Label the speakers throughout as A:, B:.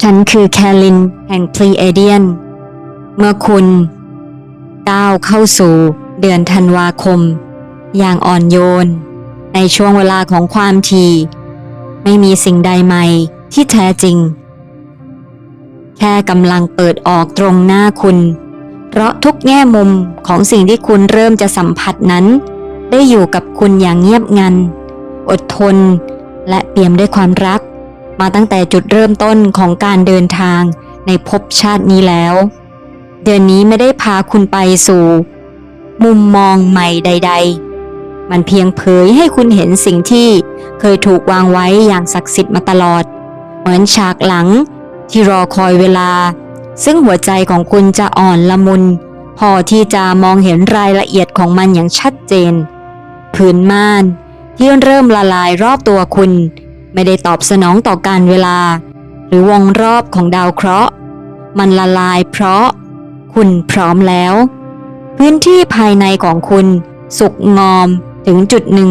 A: ฉันคือแคลินแห่งพลีเอเดียน เมื่อคุณก้าวเข้าสู่เดือนธันวาคม อย่างอ่อนโยน ในช่วงเวลาของความทีไม่มีสิ่งใดใหม่ที่แท้จริง แค่กำลังเปิดออกตรงหน้าคุณ เพราะทุกแง่มุมของสิ่งที่คุณเริ่มจะสัมผัสนั้น ได้อยู่กับคุณอย่างเงียบงัน อดทน และเปี่ยมด้วยความรัก มาตั้งแต่จุดเริ่มต้นของการเดินทางในภพชาตินี้แล้ว เดือนนี้ไม่ได้พาคุณไปสู่ มุมมองใหม่ใด ๆ มันเพียงเผยให้คุณเห็นสิ่งที่เคยถูกวางไว้อย่างศักดิ์สิทธิ์มาตลอด เหมือนฉากหลังที่รอคอยเวลา ซึ่งหัวใจของคุณจะอ่อนละมุน พอที่จะมองเห็นรายละเอียดของมันอย่างชัดเจน ผืนม่านที่เริ่มละลายรอบตัวคุณ ไม่ได้ตอบสนองต่อการเวลา หรือวงรอบของดาวเคราะห์ มันละลายเพราะ คุณพร้อมแล้ว พื้นที่ภายในของคุณสุกงอมถึงจุดหนึ่ง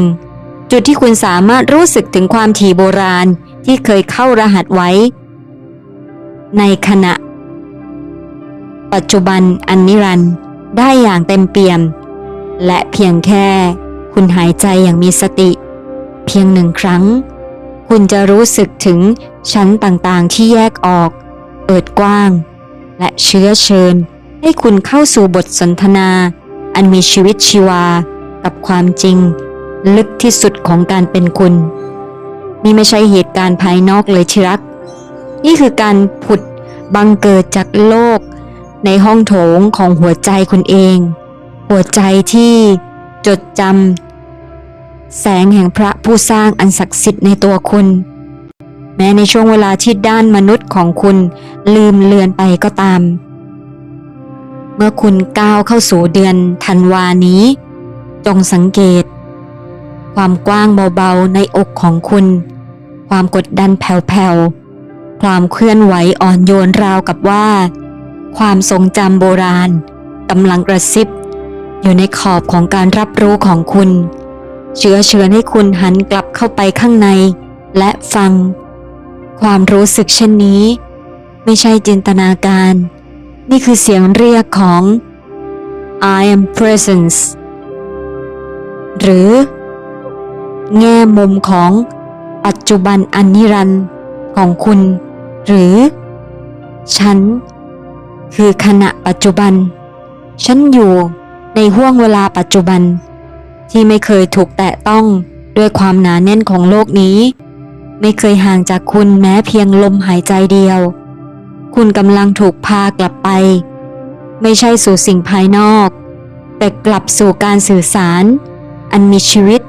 A: จุดที่คุณสามารถรู้สึกถึงความถี่โบราณที่เคยเข้ารหัสไว้ ในขณะ ปัจจุบันอันนิรันดร์ได้อย่างเต็มเปี่ยม และเพียงแค่คุณหายใจอย่างมีสติ เพียงหนึ่งครั้ง คุณจะรู้สึกถึงชั้นต่างๆที่แยกออก เปิดกว้าง และเชื้อเชิญ ให้คุณเข้าสู่บทสนทนา อันมีชีวิตชีวา กับความจริง ลึกที่สุดของการเป็นคุณนี่ไม่ใช่เหตุการณ์ภายนอกเลยที่รัก นี่คือการผุดบังเกิดจากโลก ในห้องโถงของหัวใจคุณเอง หัวใจที่จดจำ แสงแห่งพระผู้สร้างอันศักดิ์สิทธิ์ในตัวคุณ แม้ในช่วงเวลาที่ด้านมนุษย์ของคุณ ลืมเลือนไปก็ตาม เมื่อคุณก้าวเข้าสู่เดือนธันวานี้ จงสังเกต ความกว้างเบาๆในอกของคุณ ความกดดันแผ่วๆ ความเคลื่อนไหวอ่อนโยนราวกับว่า ความทรงจำโบราณกำลังกระซิบ อยู่ในขอบของการรับรู้ของคุณ เชื้อเชิญให้คุณหันกลับเข้าไปข้างใน และฟัง ความรู้สึกเช่นนี้ ไม่ใช่จินตนาการ นี่คือเสียงเรียกของ I am presence หรือ แง่มุมของปัจจุบันอันนิรันดร์ของคุณ หรือ ฉัน คือขณะปัจจุบัน ฉันอยู่ในห่วงเวลาปัจจุบัน ที่ไม่เคยถูกแตะต้องด้วยความหนาแน่นของโลกนี้ ไม่เคยห่างจากคุณแม้เพียงลมหายใจเดียว คุณกำลังถูกพากลับไป ไม่ใช่สู่สิ่งภายนอก แต่กลับสู่การสื่อสาร อันมีชีวิต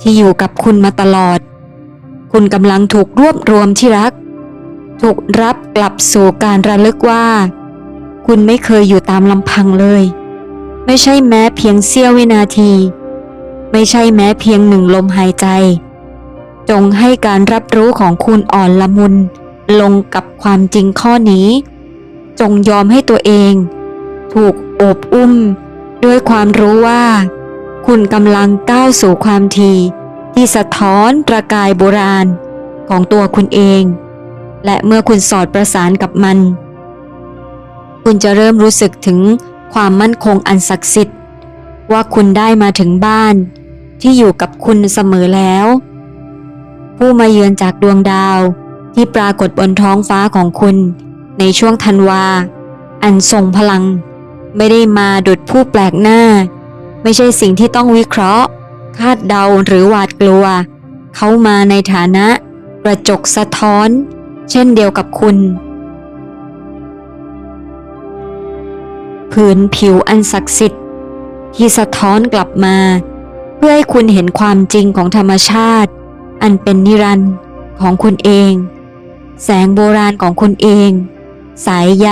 A: ที่อยู่กับคุณมาตลอด คุณกำลังถูกรวบรวมที่รัก ถูกรับกลับสู่การระลึกว่า คุณไม่เคยอยู่ตามลำพังเลย ไม่ใช่แม้เพียงเสี้ยววินาที ไม่ใช่แม้เพียงหนึ่งลมหายใจ จงให้การรับรู้ของคุณอ่อนละมุน ลงกับความจริงข้อนี้ จงยอมให้ตัวเอง ถูกโอบอุ้ม ด้วยความรู้ว่า คุณกำลังก้าวสู่ความทีที่สะท้อนประกายโบราณของตัวคุณเอง และเมื่อคุณสอดประสานกับมัน คุณจะเริ่มรู้สึกถึงความมั่นคงอันศักดิ์สิทธิ์ ว่าคุณได้มาถึงบ้าน ที่อยู่กับคุณเสมอแล้ว ผู้มาเยือนจากดวงดาวที่ปรากฏบนท้องฟ้าของคุณ ในช่วงธันวา อันทรงพลัง ไม่ได้มาดุดผู้แปลกหน้า ไม่ใช่สิ่งที่ต้องวิเคราะห์ คาดเดาหรือหวาดกลัว เขามาในฐานะ กระจกสะท้อน เช่นเดียวกับคุณพื้นผิวอันศักดิ์สิทธิ์ ที่สะท้อนกลับมา เพื่อให้คุณเห็นความจริงของธรรมชาติ อันเป็นนิรันดร์ของคุณเอง แสงโบราณของคุณเอง สายใย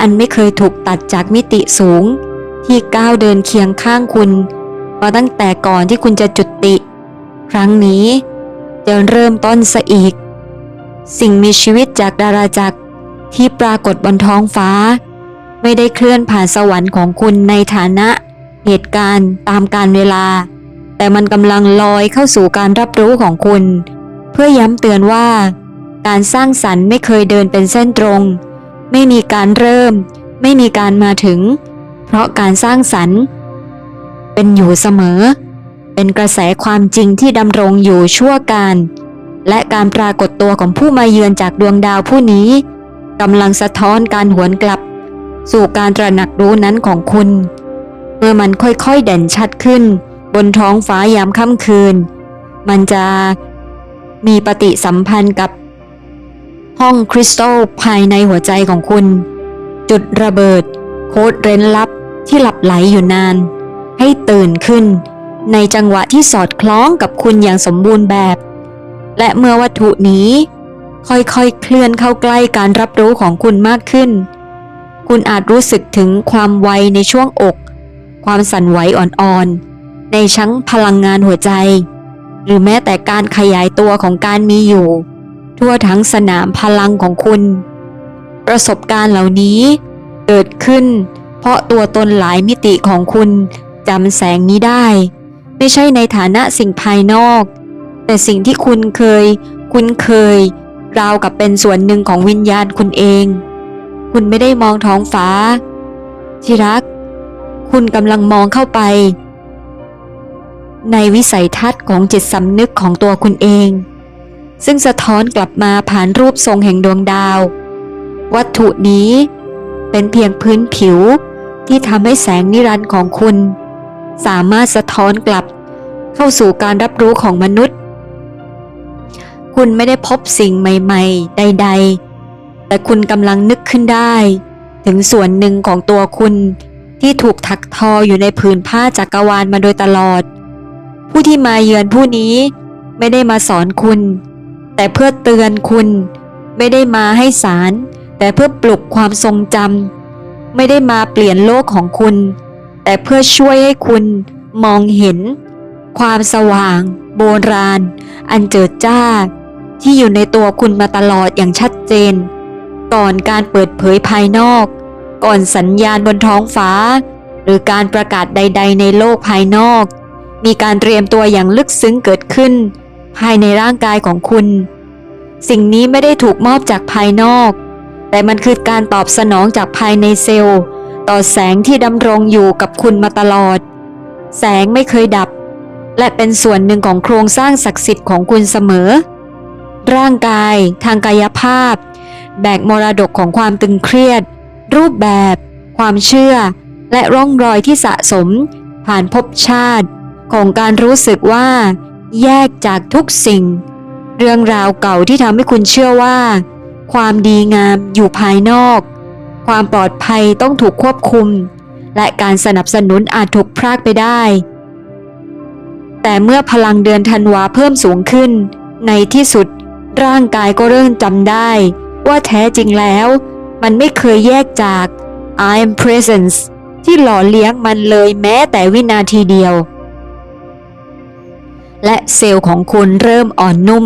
A: อันไม่เคยถูกตัดจากมิติสูง ที่ก้าวเดินเคียงข้างคุณมาตั้งแต่ก่อนที่คุณจะจุติ ครั้งนี้จะเริ่มต้นซะอีก สิ่งมีชีวิตจากดาราจักรที่ปรากฏบนท้องฟ้า ไม่ได้เคลื่อนผ่านสวรรค์ของคุณในฐานะ เหตุการณ์ตามการเวลา แต่มันกำลังลอยเข้าสู่การรับรู้ของคุณ เพื่อย้ำเตือนว่า การสร้างสรรค์ไม่เคยเดินเป็นเส้นตรง ไม่มีการเริ่ม ไม่มีการมาถึง เพราะการสร้างสรรค์เป็นอยู่เสมอ เป็นกระแสความจริงที่ดำรงอยู่ชั่วการและการปรากฏตัวของผู้มาเยือนจากดวงดาวผู้นี้กำลังสะท้อนการหวนกลับ สู่การตระหนักรู้นั้นของคุณ เมื่อมันค่อยๆเด่นชัดขึ้น บนท้องฟ้ายามค่ำคืน มันจะมีปฏิสัมพันธ์กับห้องคริสตัลภายในหัวใจของคุณ จุดระเบิด โค้ดเร้นลับที่หลับไหลอยู่นาน ให้ตื่นขึ้น ในจังหวะที่สอดคล้องกับคุณอย่างสมบูรณ์แบบ และเมื่อวัตถุนี้ ค่อยๆ เคลื่อนเข้าใกล้การรับรู้ของคุณมากขึ้น คุณอาจรู้สึกถึงความไวในช่วงอก ความสั่นไหวอ่อนๆ ในชั้งพลังงานหัวใจ หรือแม้แต่การขยายตัวของการมีอยู่ ทั่วทั้งสนามพลังของคุณ ประสบการณ์เหล่านี้เกิดขึ้น เพราะตัวตนหลายมิติของคุณจำแสงนี้ได้ ไม่ใช่ในฐานะสิ่งภายนอก แต่สิ่งที่คุณเคย คุ้นเคย ราวกับเป็นส่วนหนึ่งของวิญญาณคุณเอง คุณไม่ได้มองท้องฟ้าที่รัก คุณกำลังมองเข้าไป ในวิสัยทัศน์ของจิตสำนึกของตัวคุณเอง ซึ่งสะท้อนกลับมาผ่านรูปทรงแห่งดวงดาว วัตถุนี้เป็นเพียงพื้นผิวที่ทำให้แสงนิรันดร์ของคุณ สามารถสะท้อนกลับเข้าสู่การรับรู้ของมนุษย์ คุณไม่ได้พบสิ่งใหม่ๆ ใด ๆ แต่คุณกำลังนึกขึ้นได้ ถึงส่วนหนึ่งของตัวคุณ ที่ถูกถักทออยู่ในผืนผ้าจักรวาลมาโดยตลอด ผู้ที่มาเยือนผู้นี้ไม่ได้มาสอนคุณ แต่เพื่อเตือนคุณ ไม่ได้มาให้สาร แต่เพื่อปลุกความทรงจำไม่ได้มาเปลี่ยนโลกของคุณ แต่เพื่อช่วยให้คุณมองเห็น ความสว่าง โบราณ อันเจิดจ้า ที่อยู่ในตัวคุณมาตลอดอย่างชัดเจน ก่อนการเปิดเผยภายนอก ก่อนสัญญาณบนท้องฟ้า หรือการประกาศใด ๆ ในโลกภายนอก มีการเตรียมตัวอย่างลึกซึ้งเกิดขึ้น ภายในร่างกายของคุณ สิ่งนี้ไม่ได้ถูกมอบจากภายนอก แต่มันคือการตอบสนองจากภายในเซลล์ ต่อแสงที่ดำรงอยู่กับคุณมาตลอด แสงไม่เคยดับ และเป็นส่วนหนึ่งของโครงสร้างศักดิ์สิทธิ์ของคุณเสมอ ร่างกาย ทางกายภาพ แบกมรดกของความตึงเครียด รูปแบบ ความเชื่อ และร่องรอยที่สะสม ผ่านภพชาติ ของการรู้สึกว่า แยกจากทุกสิ่ง เรื่องราวเก่าที่ทำให้คุณเชื่อว่า ความดีงามอยู่ภายนอก ความปลอดภัยต้องถูกควบคุม และการสนับสนุนอาจถูกพรากไปได้ แต่เมื่อพลังเดือนธันวาเพิ่มสูงขึ้น ในที่สุดร่างกายก็เริ่มจำได้ ว่าแท้จริงแล้ว มันไม่เคยแยกจาก I am presence ที่หล่อเลี้ยงมันเลยแม้แต่วินาทีเดียว และเซลล์ของคุณเริ่มอ่อนนุ่ม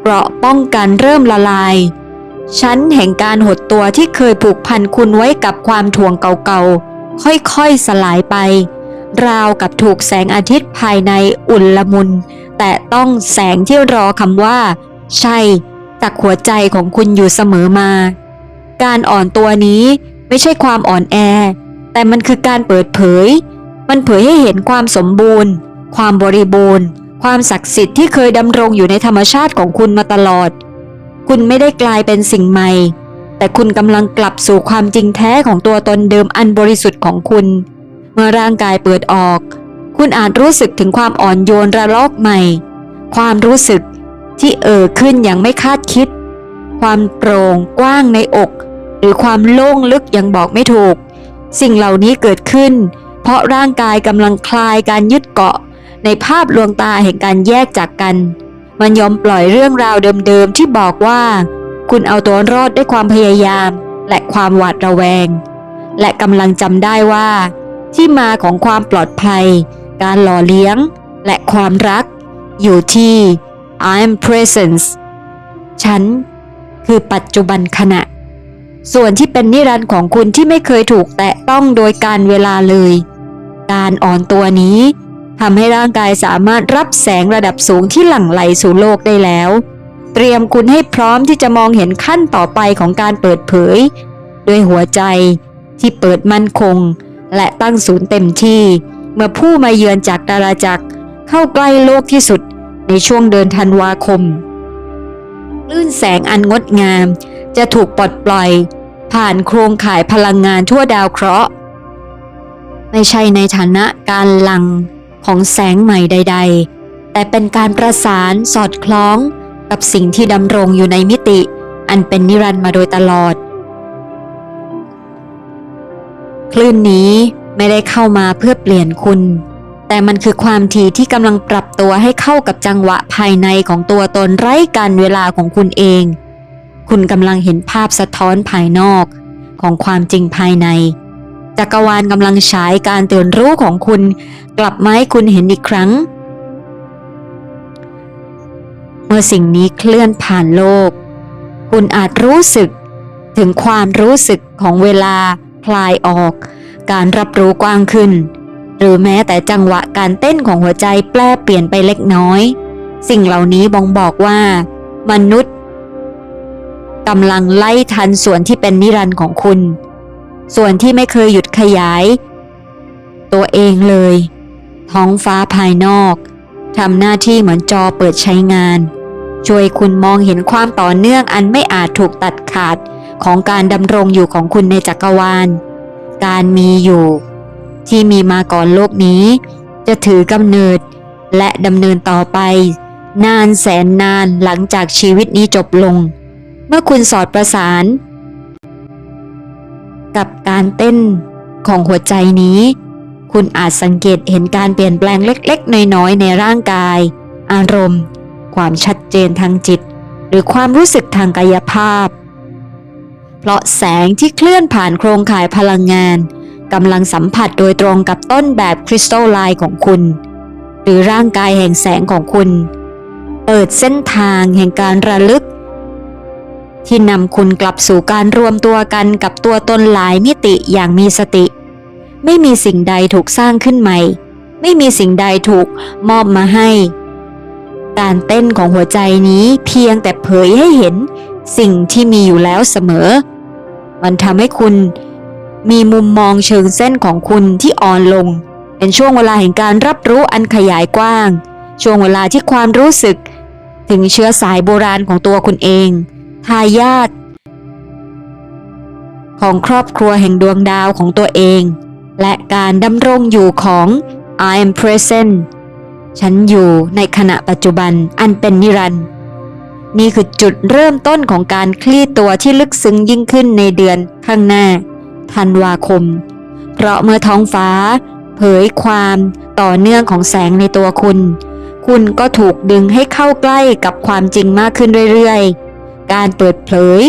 A: เกราะป้องกันเริ่มละลาย ชั้นแห่งการหดตัวที่เคยผูกพันคุณไว้กับความถ่วงเก่าๆ ค่อยๆสลายไป ราวกับถูกแสงอาทิตย์ภายในอุ่นละมุน แต่ต้องแสงที่รอคำว่า ใช่จากหัวใจของคุณอยู่เสมอมา การอ่อนตัวนี้ไม่ใช่ความอ่อนแอ แต่มันคือการเปิดเผย มันเผยให้เห็นความสมบูรณ์ ความบริบูรณ์ ความศักดิ์สิทธิ์ที่เคยดำรงอยู่ในธรรมชาติของคุณมาตลอด คุณไม่ได้กลายเป็นสิ่งใหม่ แต่คุณกำลังกลับสู่ความจริงแท้ของตัวตนเดิมอันบริสุทธิ์ของคุณ เมื่อร่างกายเปิดออก คุณอาจรู้สึกถึงความอ่อนโยนระลอกใหม่ ความรู้สึกที่เอ่อขึ้นอย่างไม่คาดคิด ความโปร่งกว้างในอก หรือความโล่งลึกยังบอกไม่ถูก สิ่งเหล่านี้เกิดขึ้น เพราะร่างกายกำลังคลายการยึดเกาะ ในภาพลวงตาแห่งการแยกจากกัน มันยอมปล่อยเรื่องราวเดิมๆที่บอกว่า คุณเอาตัวรอดด้วยความพยายาม และความหวาดระแวง และกำลังจำได้ว่า ที่มาของความปลอดภัย การหล่อเลี้ยง และความรัก อยู่ที่ I'm presence ฉันคือปัจจุบันขณะ ส่วนที่เป็นนิรันดร์ของคุณที่ไม่เคยถูกแตะต้องโดยการเวลาเลย การอ่อนตัวนี้ทำให้ร่างกายสามารถรับแสงระดับสูงที่หลั่งไหลสู่โลกได้แล้ว เตรียมคุณให้พร้อมที่จะมองเห็นขั้นต่อไปของการเปิดเผย ด้วยหัวใจที่เปิดมั่นคง และตั้งศูนย์เต็มที่ เมื่อผู้มาเยือนจากดาราจักรเข้าใกล้โลกที่สุดในช่วงเดือนธันวาคมคลื่นแสงอันงดงาม จะถูกปลดปล่อย ผ่านโครงข่ายพลังงานทั่วดาวเคราะห์ ไม่ใช่ในฐานะการหลังของแสงใหม่ใด ๆ แต่เป็นการประสานสอดคล้องกับสิ่งที่ดำรงอยู่ในมิติ อันเป็นนิรันดร์มาโดยตลอด คลื่นนี้ไม่ได้เข้ามาเพื่อเปลี่ยนคุณ แต่มันคือความถี่ที่กำลังปรับตัวให้เข้ากับจังหวะภายในของตัวตนไร้การเวลาของคุณเอง คุณกำลังเห็นภาพสะท้อนภายนอก ของความจริงภายใน จักรวาลกำลังฉายการตื่นรู้ของคุณ กลับมาให้คุณเห็นอีกครั้ง เมื่อสิ่งนี้เคลื่อนผ่านโลก คุณอาจรู้สึกถึงความรู้สึกของเวลาคลายออก การรับรู้กว้างขึ้น หรือแม้แต่จังหวะการเต้นของหัวใจแปลเปลี่ยนไปเล็กน้อย สิ่งเหล่านี้บ่งบอกว่า มนุษย์ กำลังไล่ทันส่วนที่เป็นนิรันดร์ของคุณ ส่วนที่ไม่เคยหยุดขยาย ตัวเองเลย ท้องฟ้าภายนอกทำหน้าที่เหมือนจอเปิดใช้งาน ช่วยคุณมองเห็นความต่อเนื่องอันไม่อาจถูกตัดขาดของการดำรงอยู่ของคุณในจักรวาล การมีอยู่ ที่มีมาก่อนโลกนี้ จะถือกำเนิดและดำเนินต่อไป นานแสนนานหลังจากชีวิตนี้จบลง เมื่อคุณสอดประสาน กับการเต้นของหัวใจนี้ คุณอาจสังเกตเห็นการเปลี่ยนแปลงเล็ก ๆ น้อย ๆ ในร่างกาย อารมณ์ ความชัดเจนทางจิต หรือความรู้สึกทางกายภาพ เพราะแสงที่เคลื่อนผ่านโครงข่ายพลังงานกำลังสัมผัสโดยตรงกับต้นแบบคริสตัลไลน์ของคุณ หรือร่างกายแห่งแสงของคุณ เปิดเส้นทางแห่งการระลึก ที่นำคุณกลับสู่การรวมตัวกันกับตัวตนหลายมิติอย่างมีสติ ไม่มีสิ่งใดถูกสร้างขึ้นใหม่ ไม่มีสิ่งใดถูกมอบมาให้ การเต้นของหัวใจนี้เพียงแต่เผยให้เห็น สิ่งที่มีอยู่แล้วเสมอ มันทำให้คุณ มีมุมมองเชิงเส้นของคุณที่อ่อนลง เป็นช่วงเวลาแห่งการรับรู้อันขยายกว้าง ช่วงเวลาที่ความรู้สึก ถึงเชื้อสายโบราณของตัวคุณเองายาทของครอบครัวแห่งดวงดาวของตัวเอง และการดำรงอยู่ของ I am present ฉันอยู่ในขณะปัจจุบันอันเป็นนิรันดร์นี่คือจุดเริ่มต้นของการคลี่ตัวที่ลึกซึ้งยิ่งขึ้นในเดือนข้างหน้า ธันวาคม เพราะเมื่อท้องฟ้า เผยความต่อเนื่องของแสงในตัวคุณ คุณก็ถูกดึงให้เข้าใกล้กับความจริงมากขึ้นเรื่อยๆ การเปิดเผย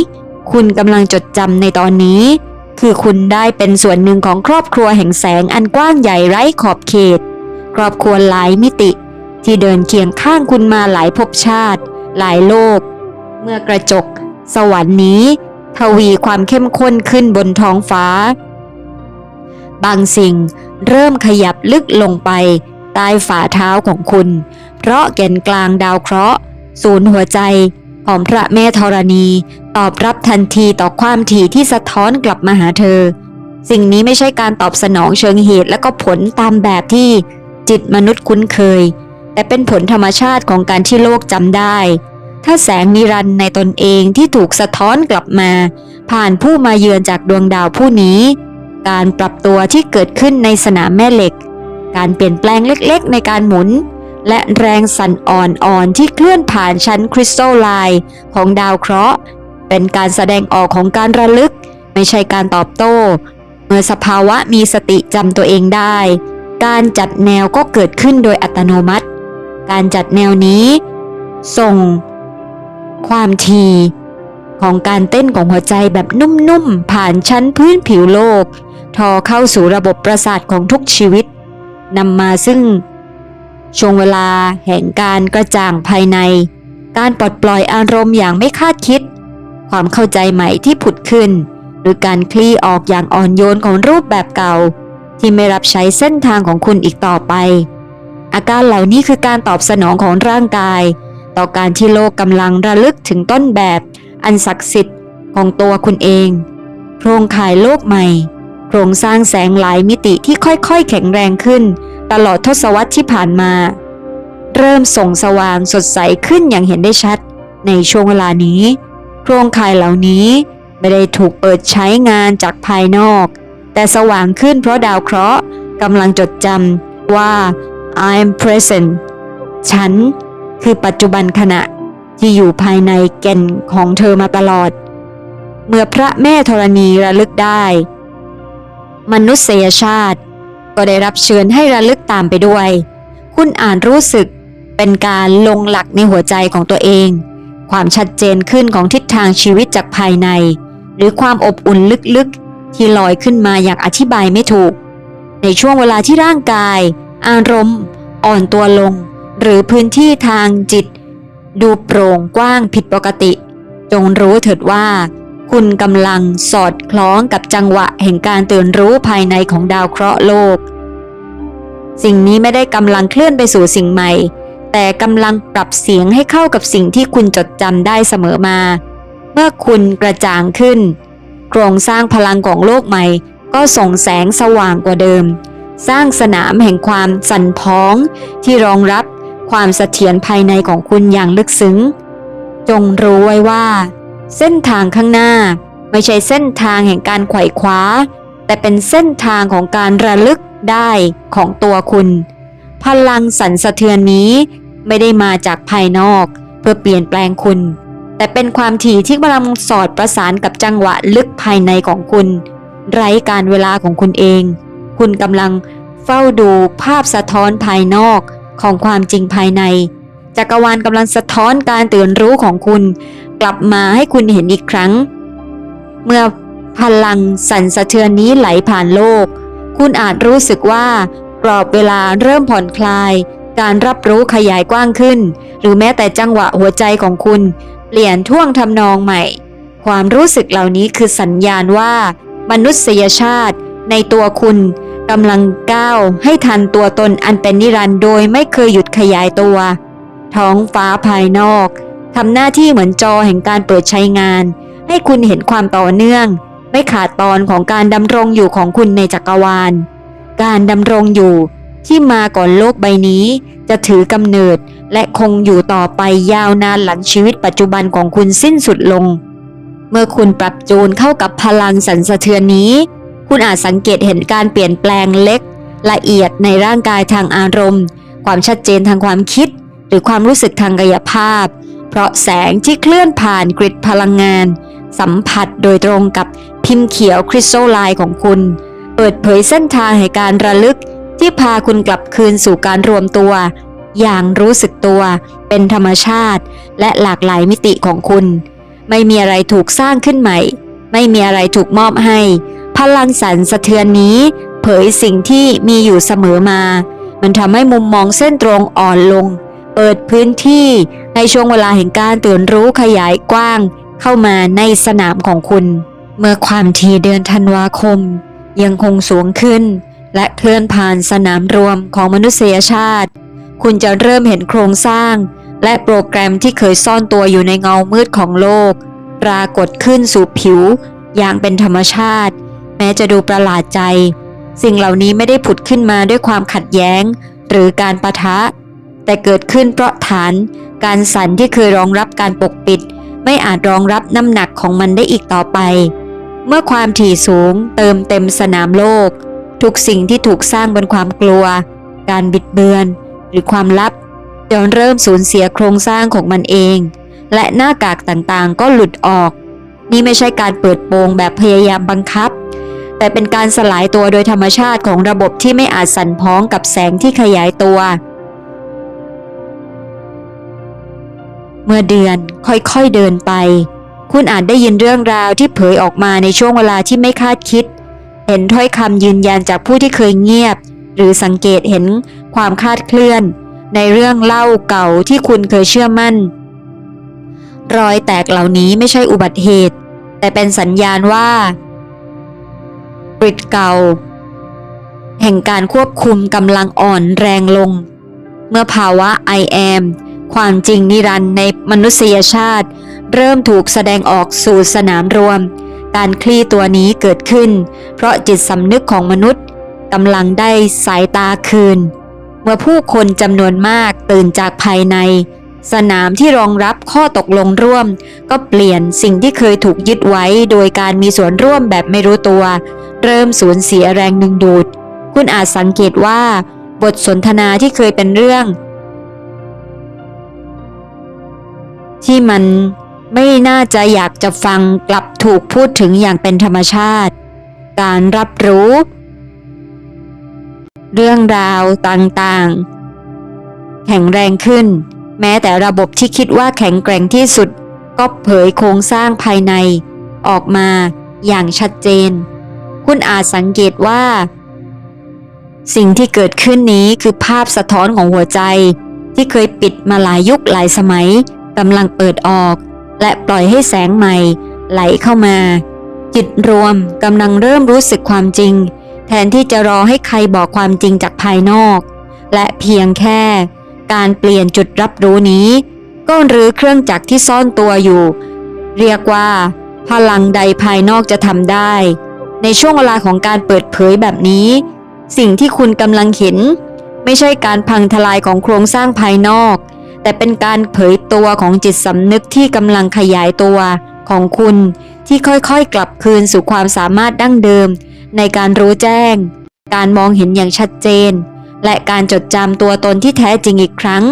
A: คุณกำลังจดจำในตอนนี้ คือคุณได้เป็นส่วนหนึ่งของครอบครัวแห่งแสงอันกว้างใหญ่ไร้ขอบเขต ครอบครัวหลายมิติ ที่เดินเคียงข้างคุณมาหลายภพชาติ หลายโลก เมื่อกระจก สวรรค์นี้ ทวีความเข้มข้นขึ้นบนท้องฟ้า บางสิ่งเริ่มขยับลึกลงไปใต้ฝ่าเท้าของคุณ เพราะแก่นกลางดาวเคราะห์ ศูนย์หัวใจ ของพระแม่ธรณี ตอบรับทันทีต่อความถี่ที่สะท้อนกลับมาหาเธอ สิ่งนี้ไม่ใช่การตอบสนองเชิงเหตุและก็ผลตามแบบที่จิตมนุษย์คุ้นเคย แต่เป็นผลธรรมชาติของการที่โลกจำได้ ถ้าแสงนิรันดร์ในตนเองที่ถูกสะท้อนกลับมา ผ่านผู้มาเยือนจากดวงดาวผู้นี้ การปรับตัวที่เกิดขึ้นในสนามแม่เหล็ก การเปลี่ยนแปลงเล็กๆ ในการหมุน และแรงสั่นอ่อนๆที่เคลื่อนผ่านชั้นคริสตัลไลน์ของดาวเคราะห์ เป็นการแสดงออกของการระลึก ไม่ใช่การตอบโต้ เมื่อสภาวะมีสติจำตัวเองได้ การจัดแนวก็เกิดขึ้นโดยอัตโนมัติ การจัดแนวนี้ ส่ง ความทีของการเต้นของหัวใจแบบนุ่มๆ ผ่านชั้นพื้นผิวโลก ทอเข้าสู่ระบบประสาทของทุกชีวิตนำมาซึ่ง ช่วงเวลาแห่งการกระจ่างภายใน การปลดปล่อยอารมณ์อย่างไม่คาดคิด ความเข้าใจใหม่ที่ผุดขึ้น หรือการคลี่ออกอย่างอ่อนโยนของรูปแบบเก่า ที่ไม่รับใช้เส้นทางของคุณอีกต่อไป อาการเหล่านี้คือการตอบสนองของร่างกาย ต่อการที่โลกกำลังระลึกถึงต้นแบบ อันศักดิ์สิทธิ์ของตัวคุณเอง โครงข่ายโลกใหม่ โครงสร้างแสงหลายมิติที่ค่อยๆ แข็งแรงขึ้น ตลอดทศวรรษที่ผ่านมา เริ่มส่งสว่างสดใสขึ้นอย่างเห็นได้ชัด ในช่วงเวลานี้ โครงข่ายเหล่านี้ไม่ได้ถูกเปิดใช้งานจากภายนอก แต่สว่างขึ้นเพราะดาวเคราะห์กำลังจดจำว่า I'm present ฉันคือปัจจุบันขณะที่อยู่ภายในแก่นของเธอมาตลอด เมื่อพระแม่ธรณีระลึกได้ มนุษยชาติ ก็ได้รับเชิญให้ระลึกตามไปด้วย คุณอ่านรู้สึกเป็นการลงหลักในหัวใจของตัวเอง ความชัดเจนขึ้นของทิศทางชีวิตจากภายใน หรือความอบอุ่นลึกๆ ที่ลอยขึ้นมาอย่างอธิบายไม่ถูก ในช่วงเวลาที่ร่างกาย อารมณ์ อ่อนตัวลง หรือพื้นที่ทางจิต ดูโปร่งกว้างผิดปกติ จงรู้เถิดว่า คุณกำลังสอดคล้องกับจังหวะแห่งการตื่นรู้ภายในของดาวเคราะห์โลก สิ่งนี้ไม่ได้กำลังเคลื่อนไปสู่สิ่งใหม่ แต่กำลังปรับเสียงให้เข้ากับสิ่งที่คุณจดจำได้เสมอมา เมื่อคุณกระจ่างขึ้น โครงสร้างพลังของโลกใหม่ ก็ส่งแสงสว่างกว่าเดิม สร้างสนามแห่งความสั่นพ้องที่รองรับความเสถียรภายในของคุณอย่างลึกซึ้ง จงรู้ไว้ว่า เส้นทางข้างหน้า ไม่ใช่เส้นทางแห่งการไขว่คว้า แต่เป็นเส้นทางของการระลึกได้ของตัวคุณ พลังสั่นสะเทือนนี้ไม่ได้มาจากภายนอก เพื่อเปลี่ยนแปลงคุณ แต่เป็นความถี่ที่กำลังสอดประสานกับจังหวะลึกภายในของคุณ ไร้การเวลาของคุณเอง คุณกำลังเฝ้าดูภาพสะท้อนภายนอกของความจริงภายใน จักรวาลกำลังสะท้อนการตื่นรู้ของคุณ กลับมาให้คุณเห็นอีกครั้ง เมื่อพลังสั่นสะเทือนนี้ไหลผ่านโลก คุณอาจรู้สึกว่ากรอบเวลาเริ่มผ่อนคลาย การรับรู้ขยายกว้างขึ้น หรือแม้แต่จังหวะหัวใจของคุณ เปลี่ยนท่วงทำนองใหม่ ความรู้สึกเหล่านี้คือสัญญาณว่า มนุษยชาติ ในตัวคุณกำลังก้าวให้ทันตัวตนอันเป็นนิรันดร์โดยไม่เคยหยุดขยายตัว ท้องฟ้าภายนอก ทำหน้าที่เหมือนจอแห่งการเปิดใช้งาน ให้คุณเห็นความต่อเนื่อง ไม่ขาดตอนของการดำรงอยู่ของคุณในจักรวาล การดำรงอยู่ที่มาก่อนโลกใบนี้ จะถือกำเนิดและคงอยู่ต่อไปยาวนานหลังชีวิตปัจจุบันของคุณสิ้นสุดลง เมื่อคุณปรับจูนเข้ากับพลังสั่นสะเทือนนี้ คุณอาจสังเกตเห็นการเปลี่ยนแปลงเล็ก ละเอียดในร่างกายทางอารมณ์ ความชัดเจนทางความคิด หรือความรู้สึกทางกายภาพ เพราะแสงที่เคลื่อนผ่านกริดพลังงาน สัมผัสโดยตรงกับพิมพ์เขียวคริสโตลไลน์ของคุณ เปิดเผยเส้นทางแห่งการระลึกที่พาคุณกลับคืนสู่การรวมตัว อย่างรู้สึกตัวเป็นธรรมชาติ และหลากหลายมิติของคุณ ไม่มีอะไรถูกสร้างขึ้นใหม่ ไม่มีอะไรถูกมอบให้ พลังสันสะเทือนนี้ เผยสิ่งที่มีอยู่เสมอมา มันทำให้มุมมองเส้นตรงอ่อนลง เปิดพื้นที่ในช่วงเวลาแห่งการตื่นรู้ขยายกว้างเข้ามาในสนามของคุณ เมื่อความทีเดือนธันวาคม ยังคงสูงขึ้น และเคลื่อนผ่านสนามรวมของมนุษยชาติ คุณจะเริ่มเห็นโครงสร้าง และโปรแกรมที่เคยซ่อนตัวอยู่ในเงามืดของโลก ปรากฏขึ้นสู่ผิว อย่างเป็นธรรมชาติ แม้จะดูประหลาดใจ สิ่งเหล่านี้ไม่ได้ผุดขึ้นมาด้วยความขัดแย้ง หรือการประทะ แต่เกิดขึ้นเพราะฐาน การสั่นที่เคยรองรับการปกปิด ไม่อาจรองรับน้ำหนักของมันได้อีกต่อไป เมื่อความถี่สูงเติมเต็มสนามโลก ทุกสิ่งที่ถูกสร้างบนความกลัว การบิดเบือน หรือความลับจะเริ่มสูญเสียโครงสร้างของมันเอง และหน้ากากต่างๆ ก็หลุดออก นี่ไม่ใช่การเปิดโปงแบบพยายามบังคับ แต่เป็นการสลายตัวโดยธรรมชาติของระบบที่ไม่อาจสั่นพ้องกับแสงที่ขยายตัว เมื่อเดือนค่อยๆเดินไป คุณอาจได้ยินเรื่องราวที่เผยออกมาในช่วงเวลาที่ไม่คาดคิด เห็นถ้อยคำยืนยันจากผู้ที่เคยเงียบ หรือสังเกตเห็นความคาดเคลื่อน ในเรื่องเล่าเก่าที่คุณเคยเชื่อมั่น รอยแตกเหล่านี้ไม่ใช่อุบัติเหตุ แต่เป็นสัญญาณว่ากริดเก่า แห่งการควบคุมกำลังอ่อนแรงลง เมื่อภาวะ I am ความจริงนิรันดร์ในมนุษยชาติ เริ่มถูกแสดงออกสู่สนามรวม การคลี่ตัวนี้เกิดขึ้น เพราะจิตสำนึกของมนุษย์กำลังได้สายตาคืน เมื่อผู้คนจำนวนมากตื่นจากภายใน สนามที่รองรับข้อตกลงร่วม ก็เปลี่ยนสิ่งที่เคยถูกยึดไว้โดยการมีส่วนร่วมแบบไม่รู้ตัว เริ่มสูญเสียแรงดึงดูด คุณอาจสังเกตว่า บทสนทนาที่เคยเป็นเรื่อง ที่มันไม่น่าจะอยากจะฟังกลับถูกพูดถึงอย่างเป็นธรรมชาติ การรับรู้ เรื่องราวต่างๆ แข็งแรงขึ้น แม้แต่ระบบที่คิดว่าแข็งแกร่งที่สุด ก็เผยโครงสร้างภายในออกมาอย่างชัดเจน คุณอาจสังเกตว่า สิ่งที่เกิดขึ้นนี้คือภาพสะท้อนของหัวใจ ที่เคยปิดมาหลายยุคหลายสมัย กำลังเปิดออก และปล่อยให้แสงใหม่ ไหลเข้ามา จิตรวมกำลังเริ่มรู้สึกความจริง แทนที่จะรอให้ใครบอกความจริงจากภายนอก และเพียงแค่ การเปลี่ยนจุดรับรู้นี้ ก็รื้อเครื่องจักรที่ซ่อนตัวอยู่ เรียกว่า พลังใดภายนอกจะทำได้ ในช่วงเวลาของการเปิดเผยแบบนี้ สิ่งที่คุณกำลังเห็น ไม่ใช่การพังทลายของโครงสร้างภายนอก แต่เป็นการเผยตัวของจิตสำนึกที่กำลังขยายตัวของคุณที่ค่อยๆ กลับคืนสู่ความสามารถดั้งเดิม ในการรู้แจ้ง การมองเห็นอย่างชัดเจน และการจดจำตัวตนที่แท้จริงอีกครั้ง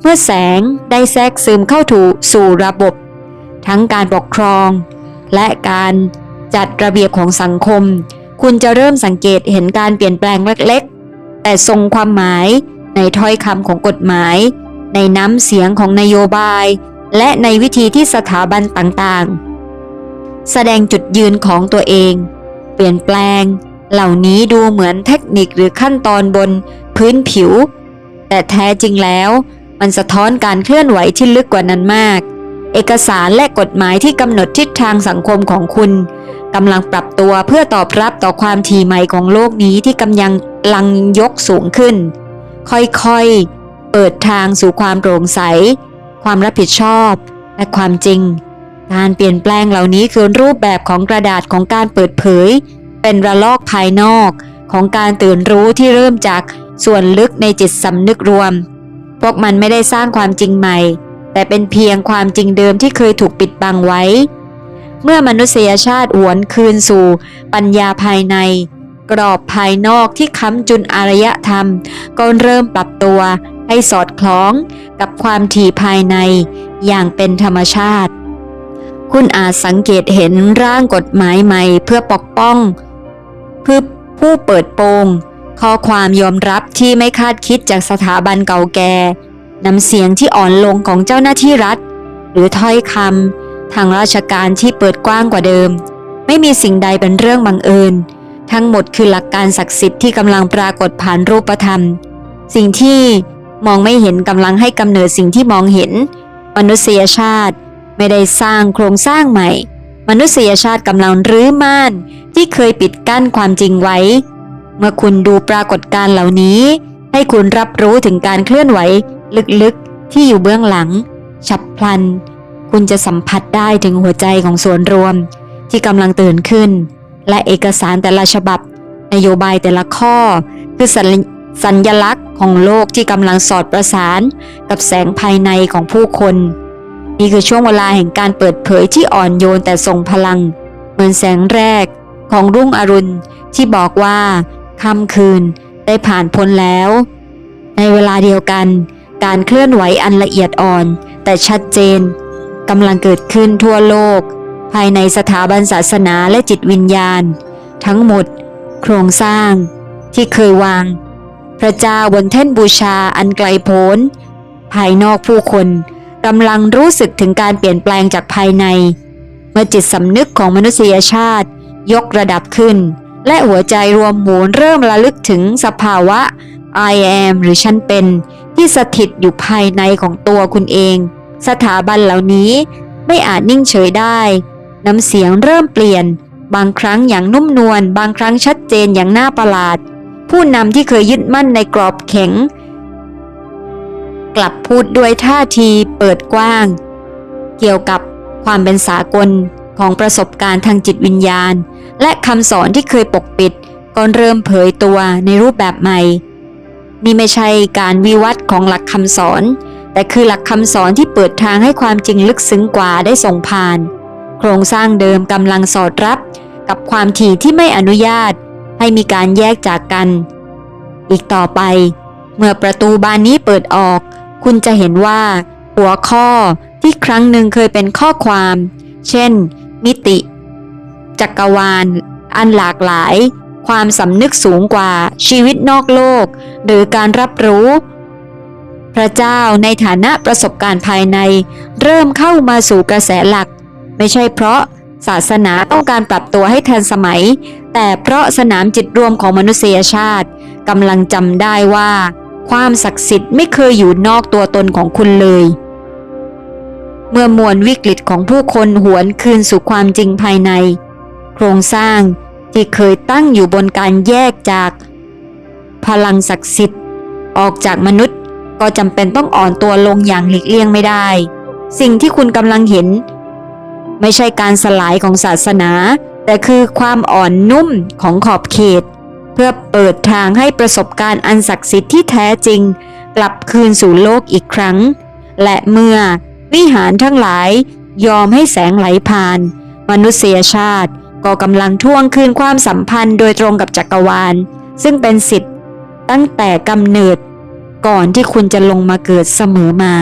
A: เมื่อแสงได้แทรกซึมเข้าถูสู่ระบบ ทั้งการปกครอง และการจัดระเบียบของสังคม คุณจะเริ่มสังเกตเห็นการเปลี่ยนแปลงเล็กๆ แต่ทรงความหมายในถ้อยคำของกฎหมาย ในน้ำเสียงของนโยบาย และในวิธีที่สถาบันต่างๆ แสดงจุดยืนของตัวเอง เปลี่ยนแปลง เหล่านี้ดูเหมือนเทคนิคหรือขั้นตอนบนพื้นผิว แต่แท้จริงแล้วมันสะท้อนการเคลื่อนไหวที่ลึกกว่านั้นมาก เอกสารและกฎหมายที่กำหนดทิศทางสังคมของคุณกำลังปรับตัวเพื่อตอบรับต่อความถี่ใหม่ของโลกนี้ที่กำลังลังยกสูงขึ้น ค่อยๆ เปิดทางสู่ความโปร่งใส ความรับผิดชอบ และความจริง การเปลี่ยนแปลงเหล่านี้คือรูปแบบของกระดาษของการเปิดเผย เป็นระลอกภายนอกของการตื่นรู้ที่เริ่มจากส่วนลึกในจิตสำนึกรวม พวกมันไม่ได้สร้างความจริงใหม่ แต่เป็นเพียงความจริงเดิมที่เคยถูกปิดบังไว้ เมื่อมนุษยชาติหวนคืนสู่ปัญญาภายใน กรอบภายนอกที่ค้ำจุนอารยธรรม ก็เริ่มปรับตัวให้สอดคล้องกับความถี่ภายในอย่างเป็นธรรมชาติ คุณอาจสังเกตเห็นร่างกฎหมายใหม่เพื่อปกป้องเพื่อผู้เปิดโปงข้อความยอมรับที่ไม่คาดคิดจากสถาบันเก่าแก่น้ำเสียงที่อ่อนลงของเจ้าหน้าที่รัฐ หรือถ้อยคำทางราชการที่เปิดกว้างกว่าเดิม ไม่มีสิ่งใดเป็นเรื่องบังเอิญ ทั้งหมดคือหลักการศักดิ์สิทธิ์ที่กำลังปรากฏผ่านรูปธรรม สิ่งที่มองไม่เห็นกำลังให้กำเนิดสิ่งที่มองเห็น มนุษยชาติ ไม่ได้สร้างโครงสร้างใหม่ มนุษยชาติกำลังรื้อม่าน ที่เคยปิดกั้นความจริงไว้ เมื่อคุณดูปรากฏการเหล่านี้ ให้คุณรับรู้ถึงการเคลื่อนไหว ลึกๆที่อยู่เบื้องหลัง ฉับพลัน คุณจะสัมผัสได้ถึงหัวใจของส่วนรวม ที่กำลังตื่นขึ้น และเอกสารแต่ละฉบับ นโยบายแต่ละข้อ คือสัญสัญญลักษณ์ของโลกที่กำลังสอดประสานกับแสงภายในของผู้คน นี่คือช่วงเวลาแห่งการเปิดเผยที่อ่อนโยนแต่ทรงพลัง เหมือนแสงแรกของรุ่งอรุณที่บอกว่าค่ำคืนได้ผ่านพ้นแล้ว ในเวลาเดียวกัน การเคลื่อนไหวอันละเอียดอ่อน แต่ชัดเจนกำลังเกิดขึ้นทั่วโลก ภายในสถาบันศาสนาและจิตวิญญาณ ทั้งหมด โครงสร้าง ที่เคยวาง พระเจ้าบนแท่นบูชาอันไกลโพ้น ภายนอกผู้คนกำลังรู้สึกถึงการเปลี่ยนแปลงจากภายใน เมื่อจิตสำนึกของมนุษยชาติ ยกระดับขึ้น และหัวใจรวมหมุนเริ่มระลึกถึงสภาวะ I am หรือฉันเป็น ที่สถิตอยู่ภายในของตัวคุณเอง สถาบันเหล่านี้ไม่อาจนิ่งเฉยได้ น้ำเสียงเริ่มเปลี่ยน บางครั้งอย่างนุ่มนวล บางครั้งชัดเจนอย่างน่าประหลาด ผู้นำที่เคยยึดมั่นในกรอบแข็ง กลับพูดด้วยท่าทีเปิดกว้าง เกี่ยวกับความเป็นสากลของประสบการณ์ทางจิตวิญญาณ และคำสอนที่เคยปกปิดก็เริ่มเผยตัวในรูปแบบใหม่ นี่ไม่ใช่การวิวัฒน์ของหลักคำสอน แต่คือหลักคำสอนที่เปิดทางให้ความจริงลึกซึ้งกว่าได้ส่งผ่าน โครงสร้างเดิมกำลังสอดรับกับความถี่ที่ไม่อนุญาตให้มีการแยกจากกัน อีกต่อไป เมื่อประตูบานนี้เปิดออก คุณจะเห็นว่า หัวข้อที่ครั้งหนึ่งเคยเป็นข้อความ เช่น มิติ จักรวาล อันหลากหลาย ความสำนึกสูงกว่าชีวิตนอกโลก หรือการรับรู้ พระเจ้าในฐานะประสบการณ์ภายใน เริ่มเข้ามาสู่กระแสหลัก ไม่ใช่เพราะศาสนาต้องการปรับตัวให้ทันสมัย แต่เพราะสนามจิตรวมของมนุษยชาติกำลังจำได้ว่า ความศักดิ์สิทธิ์ไม่เคยอยู่นอกตัวตนของคุณเลย เมื่อมวลวิกฤตของผู้คนหวนคืนสู่ความจริงภายใน โครงสร้างที่เคยตั้งอยู่บนการแยกจาก พลังศักดิ์สิทธิ์ ออกจากมนุษย์ก็จำเป็นต้องอ่อนตัวลงอย่างหลีกเลี่ยงไม่ได้ สิ่งที่คุณกำลังเห็น ไม่ใช่การสลายของศาสนา แต่คือความอ่อนนุ่มของขอบเขต เพื่อเปิดทางให้ประสบการณ์อันศักดิ์สิทธิ์ที่แท้จริง กลับคืนสู่โลกอีกครั้ง และเมื่อวิหารทั้งหลายยอมให้แสงไหลผ่าน มนุษยชาติก็กำลังท่วงคืนความสัมพันธ์โดยตรงกับจักรวาล ซึ่งเป็นสิทธิ์ตั้งแต่กำเนิด ก่อนที่คุณจะลงมาเกิดเสมอมา